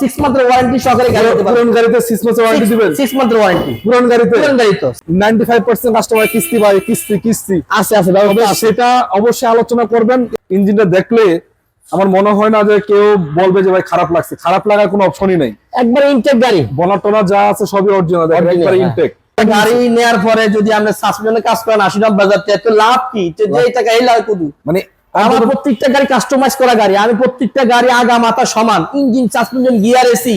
Six month warranty সহকারে গাড়ি দিতে পারবেন পুরন গাড়িতে মাসের ওয়ারেন্টি দিবেন? সিক্স মান্থ ওয়ারেন্টি পুরন গাড়িতে? পুরান গাড়ি তো 95% কাস্টমার কিস্তি কিস্তি কিস্তি। আছে আছে সেটা অবশ্যই আলোচনা করবেন। ইঞ্জিনটা দেখলে আমার মনে হয় না যে কেউ বলবে যে ভাই খারাপ লাগছে। খারাপ লাগার কোনো অপশনই নাই। একবার ইনটেক গাড়ি। বনার টনা যা আছে সবই অরিজিনাল একবারে। ইনটেক গাড়ি নেওয়ার পরে যদি আমরা সাসপেন্সনের কাজ করেন আশি বাজার তো লাভ কি? যে টাকা এই লাভ কুদু। মানে আমার প্রত্যেকটা গাড়ি কাস্টমাইজ করা গাড়ি। আমি প্রত্যেকটা গাড়ি আগা মাথা সমান ইঞ্জিন সাসপেনশন গিয়ার এসি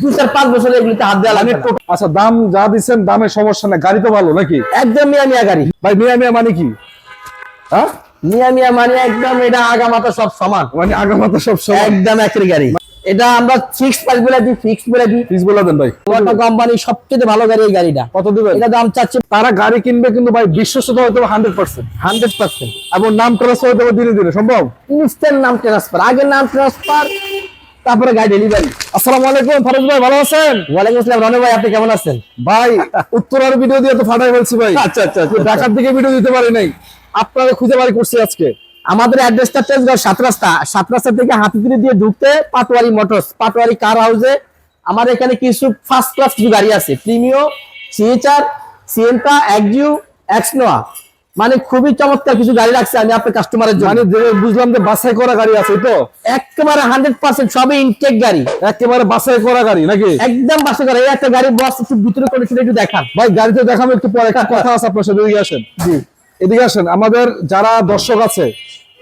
দু চার পাঁচ বছর এগুলিতে হাত দেওয়া আমি আচ্ছা দাম যা দিচ্ছেন দামের সমস্যা নাই। গাড়ি তো ভালো নাকি? একদম মিয়া মিয়া গাড়ি। ভাই মিয়া মিয়া মানে কি? হ্যাঁ? মিয়া মিয়া মানে একদম এটা আগা মাথা সব সমান। মানে আগা মাথা সব সমান। একদম একের গাড়ি। এটা আমরা ফিক্স প্রাইস বলে দিই ফিক্স বলে দিই। প্লিজ বলে দেন ভাই। কোম্পানি সবচেয়ে ভালো গাড়ি এই গাড়িটা। কত দিবেন? এটা দাম চাচ্ছে তারা গাড়ি কিনবে কিন্তু ভাই বিশ্বস্ত হয়তো হান্ড্রেড পার্সেন্ট হান্ড্রেড পার্সেন্ট এবং নাম ট্রান্সফার হতে হবে ধীরে ধীরে সম্ভব? ইনস্ট্যান্ট নাম ট্রান্সফার আগের নাম ট্রান্সফার তারপরে গাড়ি ডেলিভারি আসসালামু আলাইকুম ফারুক ভাই ভালো আছেন? ওয়ালাইকুম আসসালাম রনে ভাই আপনি কেমন আছেন? ভাই উত্তরার ভিডিও দিয়ে তো ফাটাই বলছি ভাই। আচ্ছা আচ্ছা তো ঢাকার দিকে ভিডিও দিতে পারি নাই। আপনারা খুঁজে বাড়ি করছি আজকে। আমাদের অ্যাড্রেসটা তেজগাঁও সাত রাস্তা। সাত রাস্তা থেকে হাতিগুড়ি দিয়ে ঢুকতে পাটোয়ারি মোটরস পাটোয়ারি কার হাউসে আমার এখানে কিছু ফার্স্ট ক্লাস কিছু গাড়ি আছে। প্রিমিও সিএচআর সিএনটা একজিউ এক্সনোয়া মানে খুবই চমৎকার কিছু গাড়ি রাখছে আমি আপনার কাস্টমারের জন্য। মানে বুঝলাম যে বাছাই করা গাড়ি আছে তো? একেবারে হান্ড্রেড পার্সেন্ট সবই ইনটেক গাড়ি। একেবারে বাছাই করা গাড়ি নাকি? একদম বাসে করে। এই একটা গাড়ি বস একটু ভিতরে করে একটু দেখান। ভাই গাড়িতে দেখাবো একটু পরে একটা কথা আছে আপনার সাথে আসেন। জি। এদিকে আসেন আমাদের যারা দর্শক আছে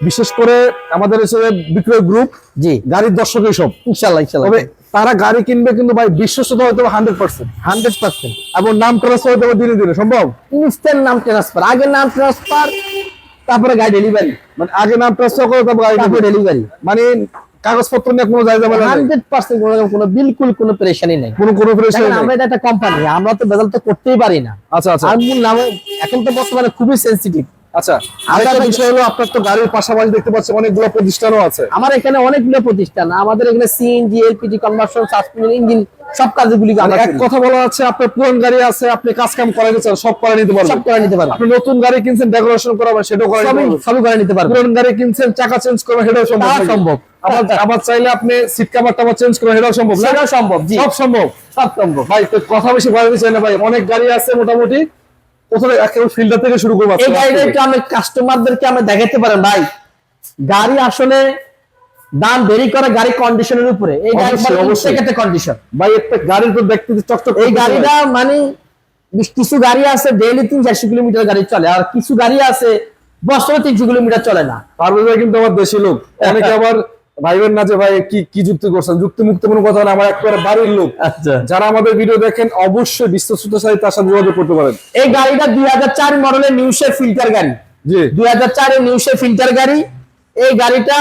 বিশেষ করে আমাদের হিসেবে বিক্রয় গ্রুপ জি। গাড়ির দর্শক সব। ইনশাল্লাহ ইনশাল্লাহ। তবে তারা গাড়ি কিনবে কিন্তু ভাই বিশ্বস্ত হয়তো হান্ড্রেড পার্সেন্ট হান্ড্রেড পার্সেন্ট এবং নাম ট্রান্সফার হতে হবে ধীরে ধীরে সম্ভব? ইনস্ট্যান্ট নাম ট্রান্সফার আগের নাম ট্রান্সফার তারপরে গাড়ি ডেলিভারি মানে আগে নাম ট্রান্সফার করে তারপর গাড়ি ডেলিভারি মানে কাগজপত্র নিয়ে কোনো যায় যাবে না। হান্ড্রেড পার্সেন্ট কোনো রকম কোনো বিলকুল কোনো পেরেশানি নেই। কোনো কোনো আমরা এটা একটা কোম্পানি আমরা তো বেজাল তো করতেই পারি না। আচ্ছা আচ্ছা। আর মূল নামে এখন তো বর্তমানে খুবই সেন্সিটিভ আচ্ছা আরেকটা বিষয় হলো আপনার তো গাড়ির পাশাপাশি দেখতে পাচ্ছি অনেকগুলো প্রতিষ্ঠানও আছে। আমার এখানে অনেকগুলো প্রতিষ্ঠান আমাদের এখানে CNG LPG conversion suspension engine সব কাজগুলি মানে এক কথা বলা যাচ্ছে আপনার পুরান গাড়ি আছে আপনি কাজ কাম করাতে চান সব করে নিতে পারবেন। সব করে নিতে পারব। আপনি নতুন গাড়ি কিনছেন ডেকোরেশন করাবেন সেটাও করে নিতে পারবেন। সবই করে নিতে পারব। পুরান গাড়ি কিনছেন চাকা চেঞ্জ করবেন সেটাও সম্ভব সম্ভব। আবার আবার চাইলে আপনি সিট কাভার টাভার চেঞ্জ করবেন সেটাও সম্ভব সেটাও সম্ভব সব সম্ভব। সব সম্ভব। ভাই কথা বেশি চাই না ভাই। অনেক গাড়ি আছে মোটামুটি। প্রথমে একেবারে ফিল্ডার থেকে শুরু করব এই গাড়িটা একটু আমি কাস্টমারদেরকে আমি দেখাতে পারেন ভাই। গাড়ি আসলে দাম দেরি করে গাড়ি কন্ডিশনের উপরে। এই অবশ্যই, অবশ্যই। গাড়ি কন্ডিশন ভাই একটা গাড়ির তো দেখতে চকচক এই গাড়িটা মানে কিছু গাড়ি আছে ডেইলি তিন চারশো কিলোমিটার গাড়ি চলে আর কিছু গাড়ি আছে বছরে তিনশো কিলোমিটার চলে না। ভাই কিন্তু আমার দেশি লোক। অনেকে আবার ভাইবেন না যে ভাই কি কি যুক্তি করছেন? যুক্তি মুক্ত কোনো কথা না আমার একবারে বাড়ির লোক। আচ্ছা। যারা আমাদের ভিডিও দেখেন অবশ্যই বিশ্বস্ত সাথে তার সাথে যোগাযোগ করতে পারেন। এই গাড়িটা দুই হাজার চার মডেলের নিউসের ফিল্টার গাড়ি। জি। দুই হাজার চারের নিউসের ফিল্টার গাড়ি। এই গাড়িটা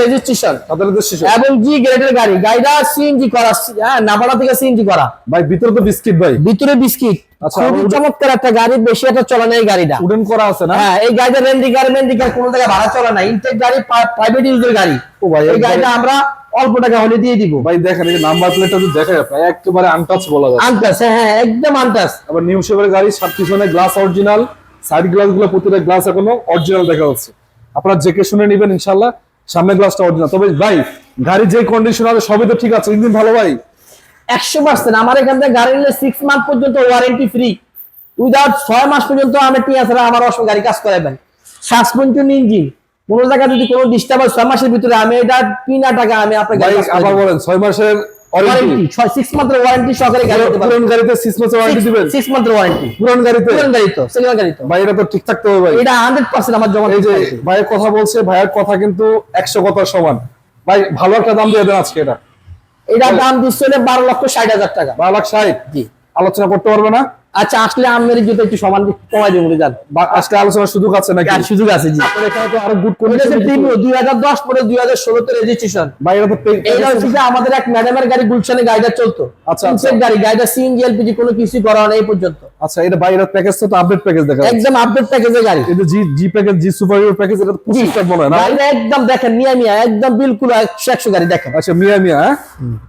রেজিস্ট্রেশন তাদের দেশ শেষ। এবং জি গ্রেডের গাড়ি। গাড়িটা সিএনজি করা হ্যাঁ নাবাড়া থেকে সিএনজি করা। ভাই ভিতরে তো বিস্কিট ভাই। ভিতরে বিস্কিট। খুবই চমৎকার একটা গাড়ি বেশি একটা চলে না এই গাড়িটা। উডেন করা আছে না? হ্যাঁ এই গাড়িটা রেন্ডিকার মেন্ডিকার কোনো জায়গায় ভাড়া চলে না। ইনটেক গাড়ি প্রাইভেট ইউজের গাড়ি। ও ভাই, এই গাড়িটা আমরা অল্প টাকা হলে দিয়ে দিব। ভাই দেখেন এই নাম্বার প্লেটটা যদি দেখা যায় একেবারে আনটাচ বলা যায়। আনটাস হ্যাঁ একদম আনটাস আবার নিউ শেপের গাড়ি পিছনে গ্লাস অরিজিনাল সাইড গ্লাসগুলো প্রতিটা গ্লাস এখনও অরিজিনাল দেখা যাচ্ছে। আপনারা জেকে শুনে নেবেন ইনশাল্লাহ সামনে গ্লাসটা অরিজিনাল তবে ভাই গাড়ি যে কন্ডিশন আছে সবই তো ঠিক আছে ইঞ্জিন ভালো ভাই? একশো পার্সেন্ট আমার এখান থেকে গাড়ি নিলে সিক্স মান্থ পর্যন্ত ওয়ারেন্টি ফ্রি উইদাউট ছয় মাস পর্যন্ত আমি টিয়া ছাড়া আমার অসম গাড়ি কাজ করাবেন সাসপেনশন ইঞ্জিন কোনো জায়গায় যদি কোনো ডিস্টার্ব হয় ছয় মাসের ভিতরে আমি এটা বিনা টাকা আমি কাজ আবার বলেন ছয় মাসের ওয়ারেন্টি ওয়ারেন্টি ছয় সিক্স ওয়ারেন্টি সহকারে গাড়ি দিতে পারবেন পুরান গাড়িতে সিক্স মাসের ওয়ারেন্টি দিবেন? সিক্স মান্থের ওয়ারেন্টি পুরান গাড়িতে পুরান গাড়ি তো সেকেন্ড গাড়ি তো ভাই এটা তো ঠিক থাকতে হবে ভাই। এটা হান্ড্রেড পার্সেন্ট আমার জমা এই যে ভাইয়ের কথা বলছে ভাইয়ের কথা কিন্তু একশো কথা সমান। ভাই ভালো একটা দাম দিয়ে দেন আজকে এটা। এটা দাম দিচ্ছে লক্ষ ষাট হাজার টাকা। বারো লাখ ষাট? জি। আলোচনা করতে পারবে না? আচ্ছা আসলে আমের জুতো একটু সমান কমাই দেবো যান আজকে আলোচনার সুযোগ আছে নাকি? সুযোগ আছে জি। এখানে তো আরও গুড এটা প্রিমিও দুই হাজার দশ পরে দুই হাজার ষোলোতে রেজিস্ট্রেশন ভাই এটা তো এইটা হচ্ছে আমাদের এক ম্যাডামের গাড়ি গুলশানে গাড়িটা চলতো। আচ্ছা, আচ্ছা। গাড়ি গাড়িটা সিএনজি এলপিজি কোনো কিছুই করা হয় এই পর্যন্ত। আচ্ছা এটা এটা প্যাকেজ তো আপডেট প্যাকেজ দেখা একদম আপডেট প্যাকেজের গাড়ি। যে G G package G super hero package এটা তো পঁচিশ টাকা মনে হয় না? গাড়িটা একদম দেখেন মিয়া মিয়া একদম বিলকুল একশো একশো গাড়ি দেখেন। আচ্ছা মিয়া মিয়া হ্যাঁ?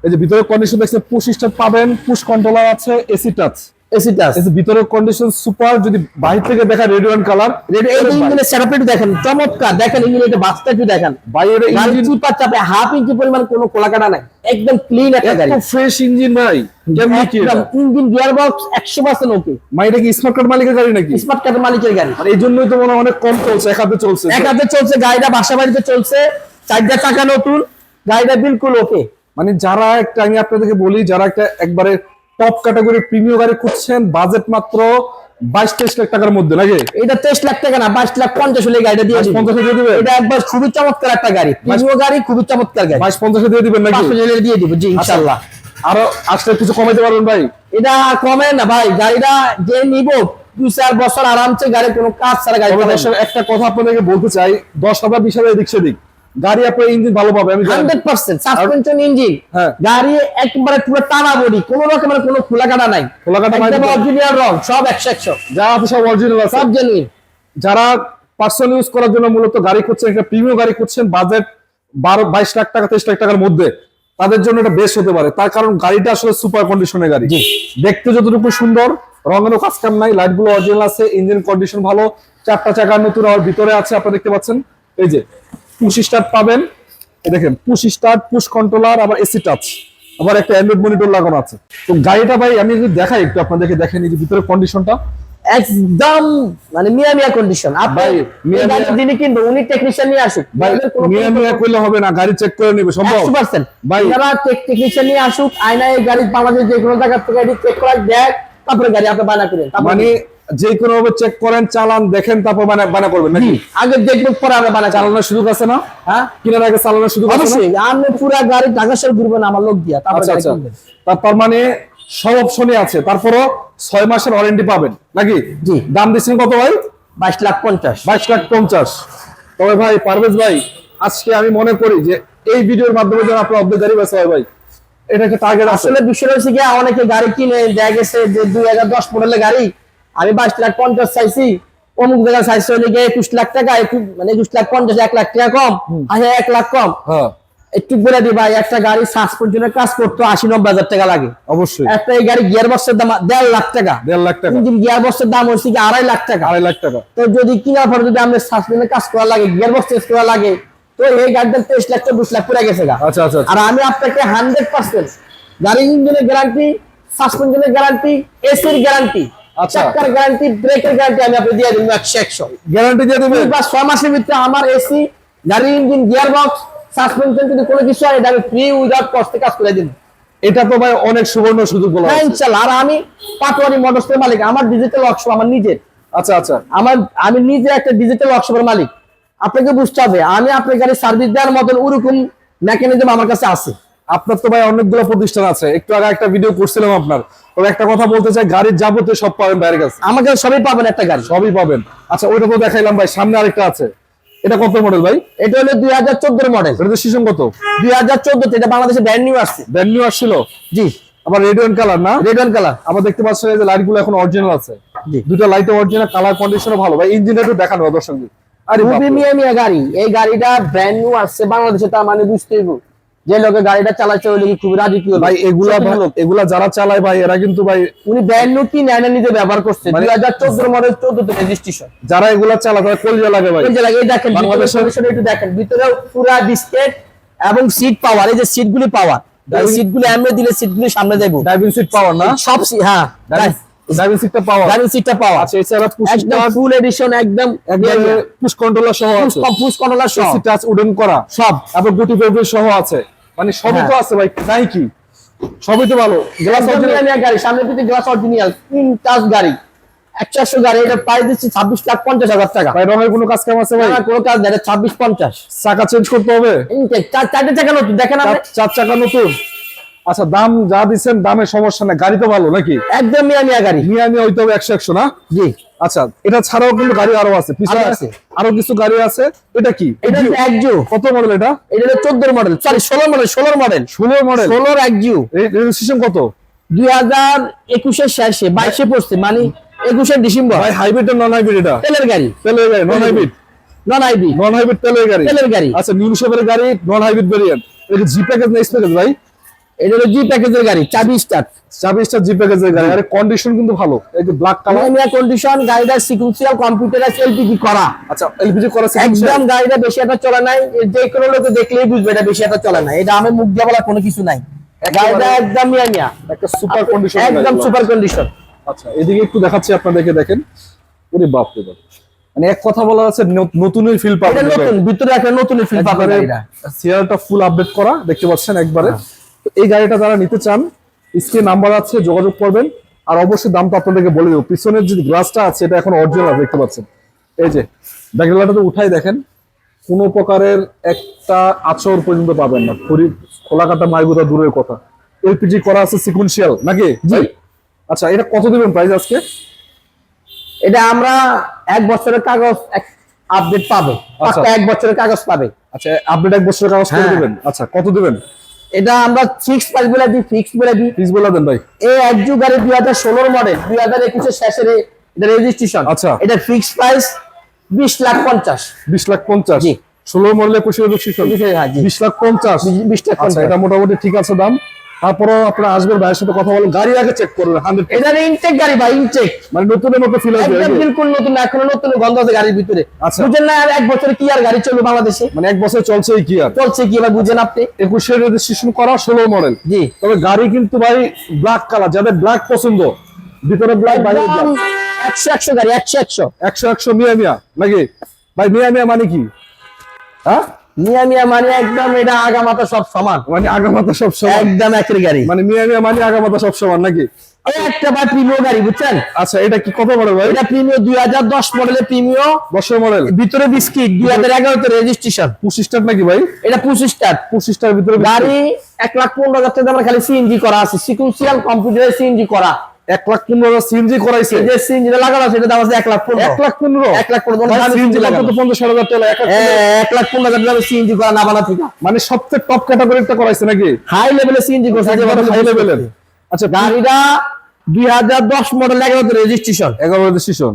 এই যে ভিতরে কন্ডিশন দেখছেন পুশ স্টার্ট পাবেন পুশ কন্ট্রোলার আছে এসি টাচ এসি টাচ এই ভিতরের কন্ডিশন সুপার যদি বাইরে থেকে দেখা রেড ওয়ান কালার এই ইঞ্জিনের সেটআপ একটু দেখেন চমৎকার। দেখেন এটা বাসটা একটু দেখেন। বাইরে ইঞ্জিন চিপা চাপে হাফ ইঞ্চি পরিমাণ কোনো কোলাকাটা নাই। একদম ক্লিন একটা গাড়ি। এত ফ্রেশ ইঞ্জিন ভাই। কেমনি কি এটা? ইঞ্জিন গিয়ার বক্স একশো পার্সেন্ট ওকে ভাই এটা কি স্মার্ট কার্ড মালিকের গাড়ি নাকি? স্মার্ট মালিকের গাড়ি। মানে এই জন্যই তো মনে অনেক কম চলছে চলছে। চলছে গাড়িটা বাসা বাড়িতে চলছে চারটা চাকা নতুন গাড়িটা বিলকুল ওকে মানে যারা একটা আমি আপনাদেরকে বলি যারা একটা একবারে টপ ক্যাটাগরি প্রিমিয়াম গাড়ি খুঁজছেন বাজেট মাত্র বাইশ তেইশ লাখ টাকার মধ্যে নাকি? এটা তেইশ লাখ টাকা না বাইশ লাখ পঞ্চাশ হলে গাড়িটা দিয়ে। পঞ্চাশে দিয়ে দিবেন? এটা একবার খুবই চমৎকার একটা গাড়ি। প্রিমিয় গাড়ি খুবই চমৎকার গাড়ি। বাইশ পঞ্চাশে দিয়ে দিবেন নাকি? দিয়ে দিব জি ইনশাল্লাহ। আরও আসলে কিছু কমাইতে পারবেন ভাই? এটা কমে না ভাই গাড়িটা যে নিব দুই চার বছর আরামসে গাড়ি কোনো কাজ ছাড়া গাড়ি একটা কথা আপনাদেরকে বলতে চাই দশ হাজার বিশ হাজার এদিক সেদিক। গাড়ি আপনার ইঞ্জিন ভালো পাবে আমি জানি। Hundred percent suspension engine. হ্যাঁ। গাড়ি একবারে পুরো টানা বডি কোনো রকমের কোনো খোলা কাটা নাই। খোলা কাটা অরিজিনাল রং সব একশো একশো। যা আছে সব অরিজিনাল আছে। সব জেনুইন যারা পার্সোনাল ইউজ করার জন্য মূলত গাড়ি করছেন একটা প্রিমিয়াম গাড়ি করছেন বাজেট বারো বাইশ লাখ টাকা তেইশ লাখ টাকার মধ্যে তাদের জন্য এটা বেশ হতে পারে। তার কারণ গাড়িটা আসলে সুপার কন্ডিশনের গাড়ি। দেখতে যতটুকু সুন্দর রঙেরও কাজ কাম নাই লাইটগুলো অরিজিনাল আছে ইঞ্জিন কন্ডিশন ভালো চারটা চাকা নতুন আর ভিতরে আছে আপনারা দেখতে পাচ্ছেন। এই যে পুশ স্টার্ট পাবেন। দেখেন পুশ স্টার্ট পুশ কন্ট্রোলার আবার এসি টাচ আবার একটা অ্যান্ড্রয়েড মনিটর লাগানো আছে। তো গাড়িটা ভাই আমি যদি দেখাই একটু আপনাদেরকে দেখেন এই যে ভিতরে কন্ডিশনটা একদম মানে মিয়া মিয়া কন্ডিশন আপনি যিনি কিনবে উনি টেকনিশিয়ান নিয়ে আসুক। মিয়া মিয়া করলে হবে না গাড়ি চেক করে নেবে সম্ভব। একশো পার্সেন্ট ভাই। যারা টেকনিশিয়ান নিয়ে আসুক আয়না এই গাড়ি বাংলাদেশ যে কোনো জায়গা থেকে চেক করা দেখ তারপরে গাড়ি আপনি বানা করেন। মানে যে কোনো ভাবে চেক করেন চালান দেখেন তারপর বানা বানা করবেন নাকি? আগে দেখবেন পরে আমরা বানা চালানো চালানোর সুযোগ আছে না? হ্যাঁ? কিনার আগে চালানোর সুযোগ আছে আপনি পুরা গাড়ি ঢাকা শহর ঘুরবেন আমার লোক দিয়া তারপরে আচ্ছা আচ্ছা। কিনবেন। তার- তার মানে সব অপশনই আছে তারপরও ছয় মাসের ওয়ারেন্টি পাবেন নাকি? জি। দাম দিচ্ছেন কত ভাই? বাইশ লাখ পঞ্চাশ। বাইশ লাখ পঞ্চাশ। তবে ভাই পারভেজ ভাই আজকে আমি মনে করি যে এই ভিডিওর মাধ্যমে যেন আপনার অর্ধেক গাড়ি বেচা হয় ভাই এটা একটা টার্গেট আসলে বিষয় হচ্ছে কি অনেকে গাড়ি কিনে দেখা গেছে যে দুই হাজার দশ মডেলের গাড়ি আমি বাইশ লাখ পঞ্চাশ চাইছি অমুক জায়গায় চাইছি হলে গিয়ে একুশ লাখ টাকা মানে একুশ লাখ পঞ্চাশ এক লাখ টাকা কম আচ্ছা এক লাখ কম। হ্যাঁ। একটু বলে দি ভাই একটা গাড়ি সাসপেনশনের কাজ করতে আশি নব্বই হাজার টাকা লাগে। অবশ্যই। একটা এই গাড়ি গিয়ার বক্সের দাম দেড় লাখ টাকা। দেড় লাখ টাকা। ইঞ্জিন গিয়ার বক্সের দাম হচ্ছে কি আড়াই লাখ টাকা। আড়াই লাখ টাকা। তো যদি কিনার পরে যদি আমরা সাসপেন্সের কাজ করা লাগে গিয়ার বক্স চেঞ্জ করা লাগে তো এই গাড়িটার তেইশ লাখ চব্বিশ লাখ পুরা গেছে গা। আচ্ছা আচ্ছা আচ্ছা। আর আমি আপনাকে হান্ড্রেড পার্সেন্ট গাড়ির ইঞ্জিনের গ্যারান্টি সাসপেনশনের গ্যারান্টি এসির গ্যারান্টি। চাকার গ্যারান্টি ব্রেকের গ্যারান্টি আমি আপনাকে দিয়ে দিব একশো একশো। গ্যারান্টি দিয়ে দেবেন? বা ছয় মাসের ভিতরে আমার এসি গাড়ির ইঞ্জিন গিয়ার বক্স সাসপেনশন যদি কোনো কিছু হয় এটা আমি ফ্রি উইদাউট কস্টে কাজ করে দিব। এটা তো ভাই অনেক সুবর্ণ সুযোগ বলা হ্যাঁ আর আমি পাটোয়ারি মোটরসের মালিক আমার ডিজিটাল ওয়ার্কশপ আমার নিজের। আচ্ছা আচ্ছা। আমার আমি নিজে একটা ডিজিটাল ওয়ার্কশপের মালিক। আপনাকে বুঝতে হবে আমি আপনার গাড়ি সার্ভিস দেওয়ার মতন ওরকম মেকানিজম আমার কাছে আছে। আপনার তো ভাই অনেকগুলো প্রতিষ্ঠান আছে। একটু আগে একটা ভিডিও করছিলাম আপনার। তবে একটা কথা বলতে চাই গাড়ির যাবতীয় সব পাবেন বাইরের কাছে। আমার কাছে সবই পাবেন একটা গাড়ি। সবই পাবেন। আচ্ছা ওইটা তো দেখাইলাম ভাই সামনে আরেকটা আছে। এটা কত মডেল ভাই? এটা হলো দুই হাজার চোদ্দোর মডেল এটা তো সিজন কত? দুই হাজার চোদ্দতে এটা বাংলাদেশে ব্র্যান্ড নিউ আসছে। ব্র্যান্ড নিউ আসছিল? জি। আবার রেড ওয়ান কালার না? রেড ওয়ান কালার আবার দেখতে পাচ্ছেন এই যে লাইটগুলো এখন অরিজিনাল আছে। জি। দুটো লাইট অরিজিনাল কালার কন্ডিশনও ভালো। ভাই ইঞ্জিনটা একটু দেখানো দর্শক আরে। মিয়া মিয়া গাড়ি। এই গাড়িটা ব্র্যান্ড নিউ আসছে বাংলাদেশে তার মানে বুঝতেই যে লোকে গাড়িটা চালাচ্ছে ওই লোকে খুবই রাজি কি ভাই এগুলা। এগুলা যারা চালায় ভাই এরা কিন্তু ভাই উনি ব্র্যান্ড নিউ কি নেয় না নিজে ব্যবহার করছে? মানে- দুই হাজার চোদ্দোর মডেল চোদ্দতে রেজিস্ট্রেশন যারা এগুলা চালায় তারা কলিজা লাগে ভাই। যে লাগে, এই দেখেন একটু দেখেন। ভিতরে পুরা বিস্কেট এবং সিট পাওয়ার এই যে সিট গুলি পাওয়ার এই Driving- সিট গুলি এমনি দিলে সিট গুলি সামনে দেবো। ড্রাইভিং সিট পাওয়ার না? সব হ্যাঁ ড্রাইভিং সিটটা পাওয়ার ড্রাইভিং সিটটা পাওয়ার আচ্ছা এছাড়া পুশ একদম ফুল এডিশন একদম পুশ কন্ট্রোলার সহ আছে। পুশ কন্ট্রোলার সব এসি টাচ উডেন করা। সব। তারপর গুটি পেপার সহ আছে। মানে সবই তো হ্যাঁ। আছে ভাই নাই কি সবই তো ভালো। গ্লাস অরিজিনাল মিয়া গাড়ি সামনে পিছনে গ্লাস অরিজিনাল তিন টাচ গাড়ি একশো গাড়ি এটা প্রাইস দিচ্ছি ছাব্বিশ লাখ পঞ্চাশ হাজার টাকা। ভাই রঙের কোনো কাজ কাম আছে ভাই? কোনো কাজ নেই ছাব্বিশ পঞ্চাশ। চাকা চেঞ্জ করতে হবে? চারটে চাকা নতুন দেখেন চার- চার চাকা নতুন? আচ্ছা দাম যা দিচ্ছেন দামের সমস্যা নাই গাড়ি তো ভালো নাকি? একদম মিয়া মিয়া গাড়ি। নিয়ে আমি হইতে হবে একশো একশো না? জি। আচ্ছা এটা ছাড়াও কিন্তু গাড়ি আরও আছে পিছনে আছে। আরও কিছু গাড়ি আছে এটা কি? এটা কত মডেল এটা? এটা হলো চোদ্দোর মডেল সরি ষোলো মডেল ষোলোর মডেল ষোলো মডেল ষোলোর একজু রেজিস্ট্রেশন কত? দুই হাজার একুশের শেষে বাইশে পড়ছে মানে একুশে ডিসেম্বর। ভাই হাইব্রিড না নন হাইব্রিড এটা? তেলের গাড়ি। তেলের গাড়ি নন হাইব্রিড নন আইবি নন হাইব্রিড তেলের গাড়ি। তেলের গাড়ি। আচ্ছা নিউ শেপের গাড়ি নন হাইব্রিড ভেরিয়েন্ট এটা জি প্যাকেজ না এস প্যাকেজ ভাই? এটা হলো জি প্যাকেজের গাড়ি চাবি স্টার্ট চাবিশটা জি প্যাকেজের গাড়ি। আরে কন্ডিশন কিন্তু ভালো। এই যে ব্ল্যাক কালার প্রিমিয়ার কন্ডিশন গাড়িটা সিকুয়েন্সিয়াল কম্পিউটারাইজ এলপিজি করা। আচ্ছা এলপিজি করা একদম গাড়িটা বেশি একটা চলে নাই। যে কোনো লোক দেখলেই বুঝবে এটা বেশি একটা চলে নাই। এটা আমি মুখ দিয়ে বলা কোনো কিছু নাই। গাড়িটা একদম মিয়া মিয়া একটা সুপার কন্ডিশন একদম সুপার কন্ডিশন আচ্ছা এদিকে একটু দেখাচ্ছি আপনাদেরকে দেখেন। ওরে বাপ রে বাপ। মানে এক কথা বলা আছে নতুনই ফিল এটা নতুন ভিতরে একটা নতুন ফিল পাবে একবারে গাড়িটা। সিয়ারটা ফুল আপডেট করা দেখতে পাচ্ছেন একবারে। হ্যাঁ। এই গাড়িটা যারা নিতে চান স্ক্রিন নাম্বার আছে যোগাযোগ করবেন। আর অবশ্যই দামটা আপনাদেরকে বলে দেবো। পিছনের যে গ্লাসটা আছে এটা এখন অরিজিনাল দেখতে পাচ্ছেন? এই যে ব্যাকগ্রাউন্ডটা তো উঠাই দেখেন। কোনো প্রকারের একটা আচর পর্যন্ত পাবেন না। খড়ি খোলা কাটা মাইগুতা দূরের কথা। এলপিজি করা আছে সিকুয়েন্সিয়াল নাকি? জি। আচ্ছা এটা কত দেবেন প্রাইস আজকে? এটা আমরা এক বছরের কাগজ আপডেট পাবে। আচ্ছা। এক বছরের কাগজ পাবে। আচ্ছা আপডেট এক বছরের কাগজ করে হ্যাঁ। দিবেন? আচ্ছা কত দিবেন? এটা আমরা ফিক্স প্রাইস বলে দিই ফিক্স বলে দিই ফিক্স বলে দেন ভাই এই একজু গাড়ি দুই হাজার ষোলোর মডেল দুই হাজার একুশের শেষের এটা রেজিস্ট্রেশন আচ্ছা। এটা ফিক্স প্রাইস বিশ লাখ পঞ্চাশ বিশ লাখ পঞ্চাশ জি। ষোলো মডেলের একুশে রেজিস্ট্রেশন হ্যাঁ, জি। বিশ লাখ পঞ্চাশ বিশ লাখ আচ্ছা পঞ্চাশ। এটা মোটামুটি ঠিক আছে দাম তারপরেও আপনারা আসবেন ভাইয়ের সাথে কথা বলুন। গাড়ি আগে চেক করবেন হান্ড্রেড এটা ইনটেক গাড়ি ভাই ইনটেক মানে নতুনের মতো ফিল একদম বিলকুল নতুন না, এখনও নতুন গন্ধ আছে গাড়ির ভিতরে। আচ্ছা। বুঝেন না আর এক বছরে কি আর গাড়ি চলবে বাংলাদেশে? মানে এক বছর চলছে কি আর? চলছে কি এবার বুঝেন আপনি? একুশে রেজিস্ট্রেশন করা ষোলো মডেল জি। তবে গাড়ি কিন্তু ভাই ব্ল্যাক কালার যাদের ব্ল্যাক পছন্দ ভিতরে ব্ল্যাক বাইরে ব্ল্যাক একশো একশো গাড়ি একশো একশো। একশো একশো মিয়া মিয়া নাকি? ভাই মিয়া মিয়া মানে কি? হ্যাঁ? মিয়া মিয়া মানে একদম এটা আগা মাথা সব সমান। মানে আগামাতা সব সমান। একদম একের গাড়ি। মানে মিয়া মিয়া মানে আগামাতা সব সমান নাকি? একটা ভাই প্রিমিয় গাড়ি বুঝছেন? আচ্ছা এটা কি কত মডেল ভাই? এটা প্রিমিয় দুই হাজার দশ মডেলের প্রিমিয় দশের মডেল ভিতরে বিস্কিট দুই হাজার এগারোতে রেজিস্ট্রেশন পঁচিশ টাকা নাকি ভাই? এটা পঁচিশ টাকা পঁচিশটার ভিতরে গাড়ি এক লাখ পনেরো হাজার টাকা দামের খালি সিএনজি করা আছে। সিকুয়েন্সিয়াল কম্পিউটারে সিএনজি করা। এক লাখ পনেরো সিএনজি করাইছে। যে সিএনজি লাগানো দাম আছে এক লাখ পনেরো। এক লাখ পনেরো? এক লাখ পনেরো সিএনজি লাগানো। লাগানো। পঞ্চাশ হাজার টাকা এক লাখ পনেরো। এক লাখ পনেরো হাজার টাকা সিএনজি করা না বানা থেকে মানে সবচেয়ে টপ ক্যাটাগরিটা করাইছে নাকি? হাই লেভেলে সিএনজি করছে হাই লেভেলের আচ্ছা গাড়িটা দুই হাজার দশ মডেল এগারোতে রেজিস্ট্রেশন এগারো রেজিস্ট্রেশন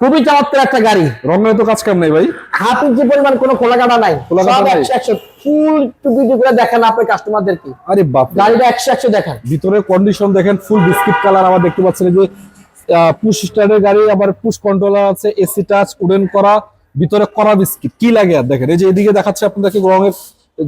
খুবই চমৎকার একটা গাড়ি। রঙের তো কাজ কাম নেই ভাই? হাতের যে পরিমাণ কোনো খোলা কাটা নাই সব। একশো একশো ফুল একটু ভিডিও করে দেখান আপনার কাস্টমারদেরকে আরে বাপ। গাড়িটা একশো একশো দেখান। ভিতরের কন্ডিশন দেখেন ফুল বিস্কিট কালার আবার দেখতে পাচ্ছেন যে পুশ স্টার্টের গাড়ি আবার পুশ কন্ট্রোলার আছে এসি টাচ উডেন করা ভিতরে করা বিস্কিট কি লাগে আর দেখেন? এই যে এদিকে দেখাচ্ছে আপনাদেরকে রঙের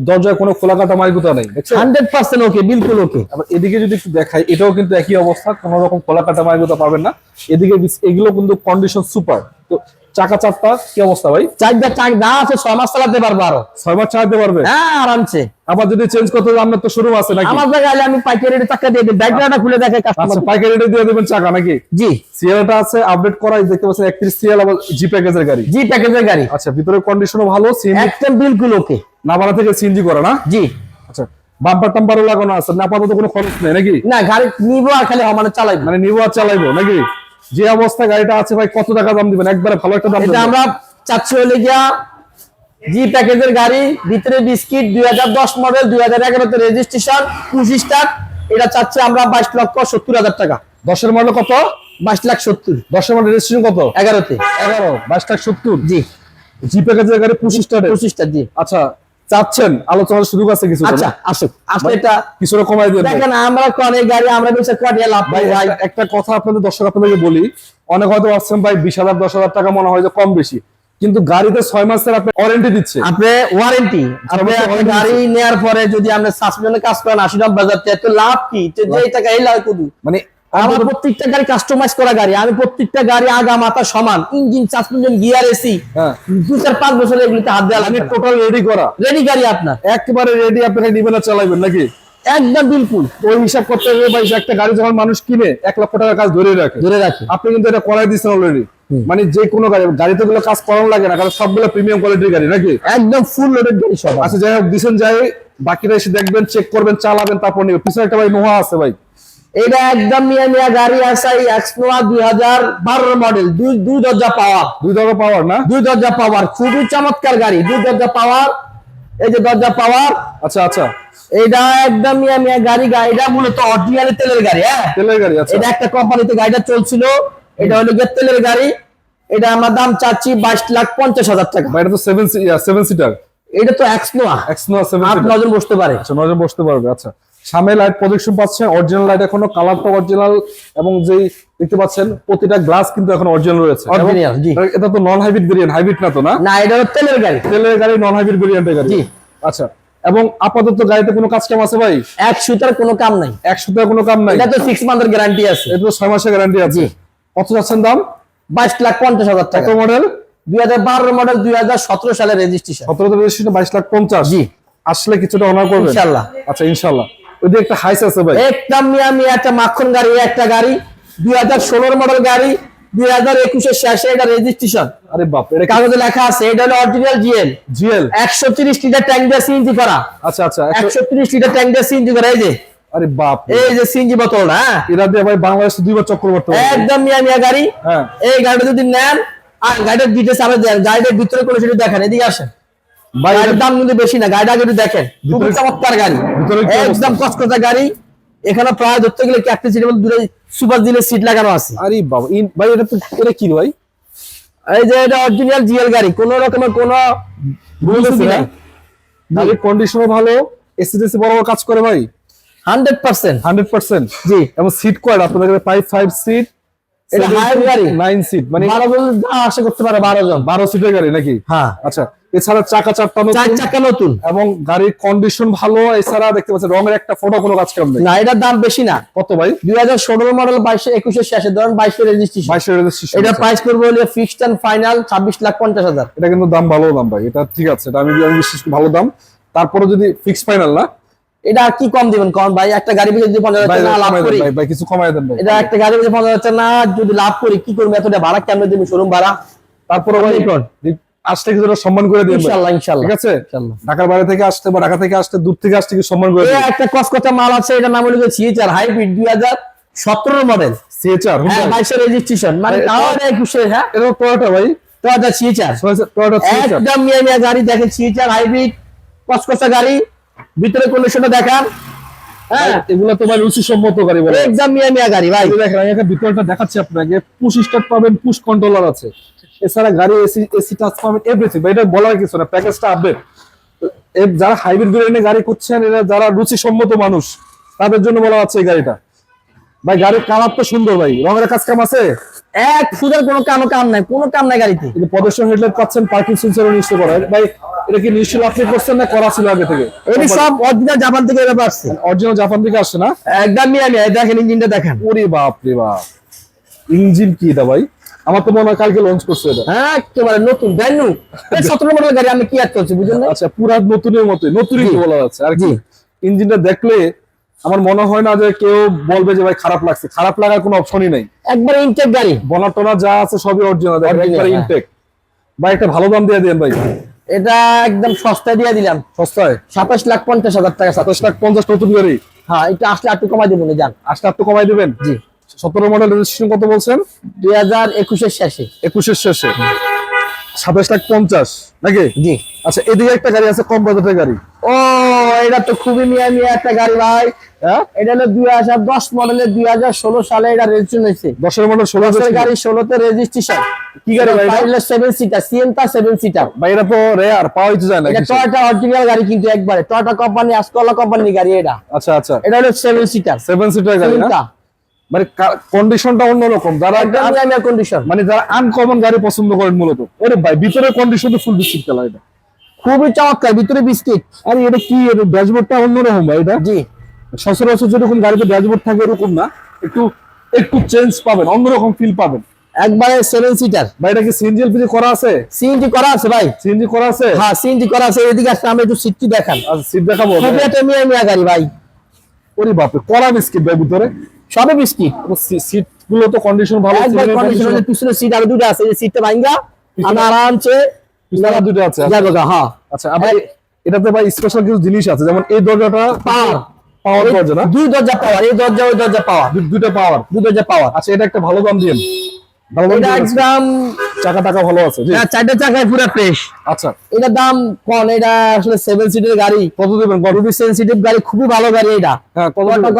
দরজায় কোনো খোলা কাটা মাইগুতা নেই হান্ড্রেড পার্সেন্ট ওকে বিলকুল ওকে। আবার এদিকে যদি একটু দেখাই এটাও কিন্তু একই অবস্থা কোনো রকম খোলা কাটা মাইগুতা পাবেন না। এদিকে এগুলো কিন্তু কন্ডিশন সুপার তো চাকা চারটা কি অবস্থা ভাই? চারটা চাক দা আছে ছয় মাস চালাতে পারব আরও। ছয় মাস চালাতে পারবে? হ্যাঁ আরামসে। আবার যদি চেঞ্জ করতে হয়, আপনার তো শুরু আছে নাকি? আমার জায়গায় আমি পাইকারি রেটে টাকা দিয়ে দিই। ব্যাকগ্রাউন্ডটা খুলে দেখে আচ্ছা কাস্টমার পাইকারি রেটে দিয়ে দেবেন চাকা নাকি? জি। সিএলটা আছে আপডেট করা দেখতে পাচ্ছেন একত্রিশ সিএল আবার জি প্যাকেজের গাড়ি। জি প্যাকেজের গাড়ি। আচ্ছা ভিতরের কন্ডিশনও ভালো সিএনজি একদম বিলকুল ওকে। নাবারা থেকে সিএনজি করা না? জি। আচ্ছা বাম্পার টাম্পারও লাগানো আছে না আপাতত কোনো খরচ নেই নাকি? না গাড়ি নিবো আর খালি সমানে চালাইবো। মানে নিবো আর চালাইবো নাকি? যে অবস্থা গাড়িটা আছে ভাই কত টাকা দাম দিবেন? একবারে ভালো একটা দাম এটা আমরা চাচ্ছি হলে গিয়া জি প্যাকেজের গাড়ি ভিতরে বিস্কিট দুই হাজার দশ মডেল দুই হাজার এগারোতে রেজিস্ট্রেশন পঁচিশ টাকা এটা চাচ্ছি আমরা বাইশ লক্ষ সত্তর হাজার টাকা। দশের মডেল কত? বাইশ লাখ সত্তর। দশের মডেল রেজিস্ট্রেশন কত? এগারোতে। এগারো বাইশ লাখ সত্তর। জি। জি প্যাকেজের গাড়ি পঁচিশটা পঁচিশটা জি। আচ্ছা চাচ্ছেন আলোচনার সুযোগ আছে কিছু আচ্ছা আসুক। আসলে এটা কিছুটা কমাই দিয়ে দেখেন আমরা অনেক গাড়ি আমরা বেশি কটিয়া লাভ ভাই ভাই। একটা- কথা আপনাদের দর্শক আপনাদেরকে বলি অনেক হয়তো ভাবছেন ভাই বিশ হাজার দশ হাজার টাকা মনে হয় যে কম বেশি। কিন্তু গাড়িতে ছয় মাসের আপনি ওয়ারেন্টি দিচ্ছে। আপনি ওয়ারেন্টি আপনি গাড়ি নেওয়ার পরে যদি আপনি সাসপেন্ডের কাজ করেন আশি নব্বই হাজার তো লাভ কি? যে টাকা এই লাভ কুদু মানে আমার প্রত্যেকটা গাড়ি কাস্টমাইজ করা গাড়ি। আমি প্রত্যেকটা গাড়ি আগা মাথা সমান। Engine suspension gear AC. হ্যাঁ। দু চার পাঁচ বছর এগুলিতে হাত দেওয়া লাগবে টোটাল রেডি করা। রেডি গাড়ি আপনার। একেবারে রেডি আপনাকে নিবেন আর চালাবেন নাকি? একদম বিলকুল। ওই হিসাব করতে হবে ভাই একটা গাড়ি যখন মানুষ কিনে এক লক্ষ টাকার কাজ ধরে রাখে। ধরে রাখে। আপনি কিন্তু এটা করাই দিচ্ছেন অলরেডি মানে যে কোনো গাড়ি গাড়িতে গুলো কাজ করানো লাগে না কারণ সবগুলো প্রিমিয়াম কোয়ালিটির গাড়ি নাকি? একদম ফুল লোডেড গাড়ি সব। আচ্ছা যাই হোক দিচ্ছেন যাই বাকিরা এসে দেখবেন চেক করবেন চালাবেন তারপর নিবে। পিছনে একটা ভাই নোহা আছে ভাই। এটা একদম মিয়া মিয়া গাড়ি আছে এক্সনোয়া দুই হাজার বারো মডেল দুই দুই দরজা পাওয়ার দুই দরজা পাওয়ার না? দুই দরজা পাওয়ার খুবই চমৎকার গাড়ি। দুই দরজা পাওয়ার এই যে দরজা পাওয়ার আচ্ছা আচ্ছা। এটা একদম মিয়া মিয়া গাড়ি। গাড়িটা মূলত অরিজিনাল তেলের গাড়ি হ্যাঁ? তেলের গাড়ি আচ্ছা। এটা একটা কোম্পানিতে গাড়িটা চলছিল। এটা হলো গিয়ে তেলের গাড়ি। এটা আমরা দাম চাচ্ছি বাইশ লাখ পঞ্চাশ হাজার টাকা। এটা তো সেভেন সেভেন সিটার এটা তো এক্সনোয়া এক্সনোয়া সেভেন আট নজন বসতে পারে। আচ্ছা নজন বসতে পারবে আচ্ছা। সামনে লাইট প্রজেকশন পাচ্ছেন অরিজিনাল লাইট এখনও কালারটা অরিজিনাল এবং যেই দেখতে পাচ্ছেন প্রতিটা গ্লাস কিন্তু এখন অরিজিনাল রয়েছে। এটা- তো নন হাইব্রিড ভেরিয়েন্ট হাইব্রিড না তো না? না এটা হলো তেলের গাড়ি। তেলের গাড়ি নন হাইব্রিড ভেরিয়েন্টের গাড়ি। জি। আচ্ছা এবং আপাতত গাড়িতে কোনো কাজ কাম আছে ভাই? এক সুতার কোনো কাম নাই। এক সুতার কোনো কাম নাই? এটা তো সিক্স মান্থের গ্যারান্টি আছে। এটা তো ছয় মাসের গ্যারান্টি আছে। কত যাচ্ছেন দাম? বাইশ লাখ পঞ্চাশ হাজার টাকা। কত মডেল দুই হাজার বারো মডেল দুই হাজার সতেরো সালের রেজিস্ট্রেশন সতেরো রেজিস্ট্রেশন বাইশ লাখ পঞ্চাশ। জি। আসলে কিছুটা অনার করবেন। ইনশাল্লাহ। আচ্ছা ইনশাল্লাহ। ওইদিকে একটা হাইস আছে ভাই। একদম মিয়া মিয়া একটা মাখন গাড়ি একটা গাড়ি দুই হাজার ষোলোর মডেল গাড়ি দুই হাজার একুশের শেষে এটা রেজিস্ট্রেশন আরে বাপ এটা কাগজে লেখা আছে এটা হলো অরিজিনাল জিএল জিএল একশো তিরিশ লিটার ট্যাঙ্ক দিয়ে সিএনজি করা। আচ্ছা আচ্ছা একশো- তিরিশ লিটার ট্যাঙ্ক দিয়ে সিএনজি করা এই যে। আরে বাপ এই যে সিএনজি বোতলটা হ্যাঁ এরা দিয়ে ভাই বাংলাদেশে দুইবার চক্র করতে একদম মিয়া মিয়া গাড়ি। হ্যাঁ। এই গাড়িটা যদি নেন আর গাড়িটার ডিটেলস আমরা দেন গাড়িটার ভিতরে কোনো সেটা দেখেন এদিকে আসেন। গাড়ির দাম কিন্তু বেশি না গাড়িটা একটু দেখেন। খুবই চমৎকার গাড়ি? একদম গাড়ি। এখানে প্রায় ধরতে গেলে সিটের মধ্যে দুটো সুপার জিলের সিট লাগানো আছে। আরে বাবা ভাই এটা তো এটা কি ভাই? এই যে এটা অরিজিনাল জিএল গাড়ি কোন রকমের কোনো গাড়ির কন্ডিশনও ভালো এসি টেসি বড় কাজ করে ভাই। Hundred percent. Hundred percent. জি। এবং সিট কয়টা আপনাদের ফাইভ ফাইভ সিট এটা higher গাড়ি। নাইন সিট মানে বারো জন যা আশা করতে পারে বারো জন। বারো সিটের গাড়ি নাকি? হ্যাঁ। আচ্ছা। এছাড়া চাকা চারটা চার নতুন চাকা নতুন। এবং গাড়ির কন্ডিশন ভালো এছাড়া দেখতে পাচ্ছেন রঙের একটা ফটো কোনো কাজ কাম নেই। না এটার দাম বেশি না। কত ভাই? দুই হাজার ষোলো মডেল বাইশে একুশের শেষে ধরেন বাইশে রেজিস্ট্রেশন বাইশের রেজিস্ট্রেশন এটা প্রাইস করব হলে ফিক্সড এন্ড ফাইনাল ছাব্বিশ লাখ পঞ্চাশ হাজার। এটা কিন্তু দাম ভালো দাম ভাই এটা ঠিক আছে এটা আমি আমি বিশ্বাস ভালো দাম। তারপরে যদি ফিক্স ফাইনাল না? এটা আর কি কম দিবেন? কম ভাই একটা গাড়ি বেচে যদি পঞ্চাশ হাজার টাকা লাভ করি। ভাই ভাই কিছু কমায় দেন ভাই। এটা একটা গাড়ি বেচে পঞ্চাশ হাজার না যদি লাভ করি কি করব? এতটা ভাড়া কেমন দিবি? শোরুম ভাড়া? তারপরে ভাই? আসতে কিছুটা সম্মান করে। ইনশাল্লাহ ইনশাল্লাহ। ঠিক আছে? ঢাকার বাইরে থেকে আসতে বা ঢাকা থেকে আসতে দূর থেকে আসতে কি সম্মান করে একটা কসকটা মাল আছে এটা নাম হলো সিএচআর হাইব্রিড দুই হাজার সতেরো মডেল সিএচআর হ্যাঁ বাইশের রেজিস্ট্রেশন মানে তাও হ্যাঁ? এটা টয়োটা ভাই। একটা সিএচআর টয়োটা সিএচআর একদম মিয়া মিয়া গাড়ি দেখেন সিএচআর হাইব্রিড কসকসা গাড়ি ভিতরে কন্ডিশনটা দেখান। হ্যাঁ। এগুলো তো ভাই গাড়ি বলে। একদম মিয়া মিয়া গাড়ি ভাই। দেখেন আমি একটা ভিতরটা দেখাচ্ছি আপনাকে। পুশ স্টার্ট পাবেন পুশ কন্ট্রোলার আছে। এছাড়া গাড়ি এসি এসি পাবেন এভরিথিং এটা বলার কিছু না প্যাকেজটা আপডেট যারা হাইব্রিড ভেরিয়েন্টে গাড়ি করছেন এরা যারা রুচি সম্মত মানুষ তাদের জন্য বলা হচ্ছে এই গাড়িটা। ভাই গাড়ির কালার তো সুন্দর ভাই। রঙের কাজ কাম আছে? এক সুদের কোনো কাম কাম নাই কোনো কাম নাই গাড়িতে। কিন্তু প্রদর্শন হেডলাইট পাচ্ছেন পার্কিং সেন্সরও নিশ্চয় করা ভাই এটা কি নিশ্চয় আপনি করছেন না করা ছিল আগে থেকে? এটি সব অরিজিনাল জাপান থেকে ব্যাপার আসছে অরিজিনাল জাপান থেকে আসছে না? একদম মিয়া মিয়া এই দেখেন ইঞ্জিনটা দেখেন। ওরে বাপ রে বাপ। ইঞ্জিন কি এটা ভাই? আমার তো মনে হয় কালকে লঞ্চ করছে এটা। হ্যাঁ একেবারে নতুন ব্র্যান্ড নিউ সতেরো মডেল গাড়ি আমি কি আর করছি বুঝলেন আচ্ছা পুরা নতুনের মতোই নতুনই তো বলা যাচ্ছে। আর কি ইঞ্জিনটা দেখলে আমার মনে হয় না যে কেউ বলবে যে ভাই খারাপ লাগছে। খারাপ লাগার কোনো অপশনই নাই। একবার ইনটেক গাড়ি। বনার টনা যা আছে সবই অরিজিনাল একবারে। ইনটেক ভাই একটা ভালো দাম দিয়ে দেন ভাই। এটা একদম সস্তায় দিয়ে দিলাম। সস্তায়? সাতাশ লাখ পঞ্চাশ হাজার টাকা সাতাশ লাখ পঞ্চাশ নতুন গাড়ি? হ্যাঁ এটা আসলে একটু কমাই দেবো না যান। আসলে আপনি কমাই দিবেন? জি। সতেরো মডেল রেজিস্ট্রেশন কত বলছেন? দুই হাজার একুশের শেষে। একুশের শেষে। সাতাশ লাখ পঞ্চাশ নাকি? জি। আচ্ছা এদিকে একটা গাড়ি আছে কম বাজেটের গাড়ি। ও এটা তো খুবই মিয়া মিয়া একটা গাড়ি ভাই। হ্যাঁ? এটা হলো দুই হাজার দশ মডেলের দুই হাজার ষোলো সালে এটা রেজিস্ট্রেশন হয়েছে। দশের মডেল ষোলো গাড়ি ষোলোতে রেজিস্ট্রেশন কি গাড়ি ভাই এটা? সেভেন সিটার সিএনটা সেভেন সিটার ভাই এটা তো রেয়ার পাওয়াই তো যায় না এটা। টয়টা অরিজিনাল গাড়ি কিন্তু একবারে। টয়টা কোম্পানি আসকলা কোম্পানির গাড়ি এটা। আচ্ছা আচ্ছা। এটা হলো সেভেন সিটার সেভেন সিটার গাড়ি না? মানে কন্ডিশনটা অন্যরকম। যারা কন্ডিশন মানে যারা আনকমন গাড়ি পছন্দ করেন মূলত। ওরে ভাই ভিতরের কন্ডিশন তো ফুল বিস্কিট কালার এটা। খুবই চমৎকার ভিতরে বিস্কিট আরে এটা কি এটা ড্যাশবোর্ডটা অন্যরকম ভাই এটা? জি। সচরাচর যেরকম গাড়িতে ড্যাশবোর্ড থাকে এরকম না একটু একটু চেঞ্জ পাবেন অন্যরকম ফিল পাবেন। একবারে সেভেন সিটার ভাই এটা কি সিএনজি এলপিজি করা আছে? সিএনজি করা আছে ভাই। সিএনজি করা আছে? হ্যাঁ সিএনজি করা আছে। এদিকে আসলে আমরা একটু সিটটি দেখান। আচ্ছা সিট দেখাবো। একটা মিয়া মিয়া গাড়ি ভাই। ওরে বাপরে কড়া বিস্কিট ভাই ভিতরে। সবে বৃষ্টি সিটগুলো তো কন্ডিশন ভালো একবার কন্ডিশন পিছনে সিট আর দুটো আছে এই সিটটা ভাঙ্গা আমি আরামসে পিছনে দুটো আছে গা, হ্যাঁ। আচ্ছা আবার এটাতে ভাই স্পেশাল কিছু জিনিস আছে যেমন এই দরজাটা পাওয়ার পাওয়ার দরজা না? দুই দরজা পাওয়ার এই দরজা ওই দরজা পাওয়ার দুটো পাওয়ার দুই দরজা পাওয়ার আচ্ছা এটা একটা ভালো দাম দাম এটা একদম চাকা টাকা ভালো আছে হ্যাঁ, চারটা চাকায় পুরো ফ্রেশ আচ্ছা। এটা দাম কোন? এটা আসলে সেভেন সিটের গাড়ি। কত দিবেন? খুবই সেন্সিটিভ গাড়ি খুবই ভালো গাড়ি এটা। হ্যাঁ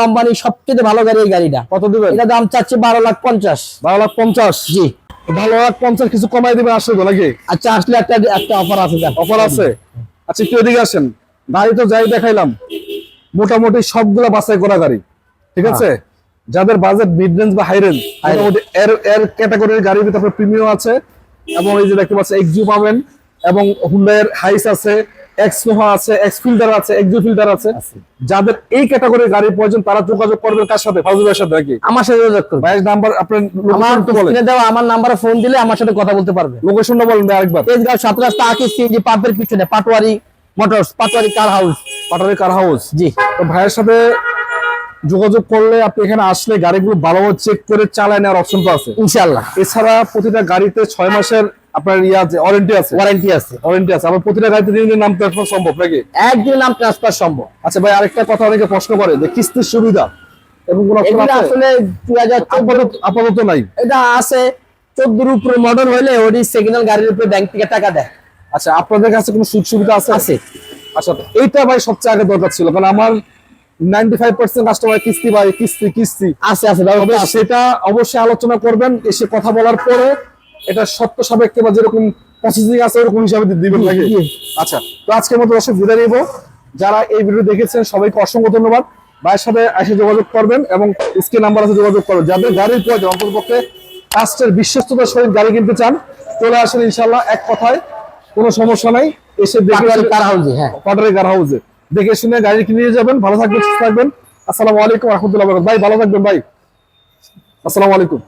কোম্পানি সবচেয়ে ভালো গাড়ি এই গাড়িটা। কত দিবেন? এটা দাম চাচ্ছে বারো লাখ পঞ্চাশ। বারো লাখ পঞ্চাশ? জি। ভালো লাখ পঞ্চাশ কিছু কমাই দিবেন আসলে তো নাকি? আচ্ছা আসলে একটা একটা অফার আছে অফার আছে? আচ্ছা একটু এদিকে আসেন। গাড়ি তো যাই দেখাইলাম। মোটামুটি সবগুলা বাছাই করা গাড়ি। ঠিক আছে? যাদের বাজেট মিড রেঞ্জ বা হাই রেঞ্জ এর এর ক্যাটাগরির গাড়ির ভিতরে প্রিমিয়াম আছে এবং এই যে দেখতে পাচ্ছেন এক্সিউ পাবেন এবং হুন্ডাইয়ের হাইস আছে এক্স নোহা আছে এক্স ফিল্টার আছে এক্সিউ ফিল্টার আছে। যাদের এই ক্যাটাগরির গাড়ির প্রয়োজন তারা যোগাযোগ করবেন কার সাথে? ফাজুল ভাইয়ের সাথে নাকি? আমার সাথে যোগাযোগ করবে ভাইয়ের নাম্বার আপনার আমার লোকেশনটা বলেন। দেওয়া আমার নাম্বারে ফোন দিলে আমার সাথে কথা বলতে পারবে। লোকেশনটা বলেন আরেকবার। তেজগাঁও সাত রাস্তা আকি সিএনজি পাম্পের পিছনে Patwari motors Patwari car house? Patwari car house? জি। তো ভাইয়ের সাথে যোগাযোগ করলে আপনি এখানে আসলে গাড়িগুলো ভালোভাবে চেক করে চালায় নেওয়ার অপশন তো আছে। ইনশাআল্লাহ। এছাড়া প্রতিটা গাড়িতে ছয় মাসের আপনার ইয়ে আছে ওয়ারেন্টি আছে। ওয়ারেন্টি আছে। ওয়ারেন্টি আছে। আবার প্রতিটা গাড়িতে দিন দিন নাম ট্রান্সফার সম্ভব নাকি? একদিন নাম ট্রান্সফার সম্ভব। আচ্ছা ভাই আরেকটা কথা অনেকে প্রশ্ন করে যে কিস্তির সুবিধা এবং কোন? আসলে দুই হাজার আপাতত নাই। এটা আছে। চোদ্দোর উপরে মডেল হলে ওটি সেকেন্ড গাড়ির উপরে ব্যাংক থেকে টাকা দেয়। আচ্ছা আপনাদের কাছে কোনো সুযোগ সুবিধা আছে? আছে। আচ্ছা এইটা ভাই সবচেয়ে আগে দরকার ছিল। কারণ আমার নাইনটি ফাইভ পার্সেন্ট কাস্টমার কিস্তি ভাই কিস্তি কিস্তি আছে আছে সেটা অবশ্যই আলোচনা করবেন এসে কথা বলার পরে এটা সত্য সাপেক্ষে বা যেরকম প্রসেসিং আছে ওরকম হিসাবে দিবেন নাকি। আচ্ছা তো আজকের মতো দর্শক বিদায় নিব। যারা এই ভিডিও দেখেছেন সবাইকে অসংখ্য ধন্যবাদ। ভাইয়ের সাথে এসে যোগাযোগ করবেন এবং স্ক্রিন নাম্বার আছে যোগাযোগ করবেন। যাদের গাড়ির প্রয়োজন অন্তর্পক্ষে কাস্টের বিশ্বস্ততার সহিত গাড়ি কিনতে চান চলে আসেন ইনশাল্লাহ এক কথায়। কোনো সমস্যা নাই। এসে দেখে কার হাউজে হ্যাঁ। কার হাউসে দেখে শুনে গাড়ি কিনে যাবেন, ভালো থাকবেন, সুস্থ থাকবেন। আসসালামু আলাইকুম, রহমতুল্লাহ ভাই, ভালো থাকবেন, ভাই। আসসালামু আলাইকুম।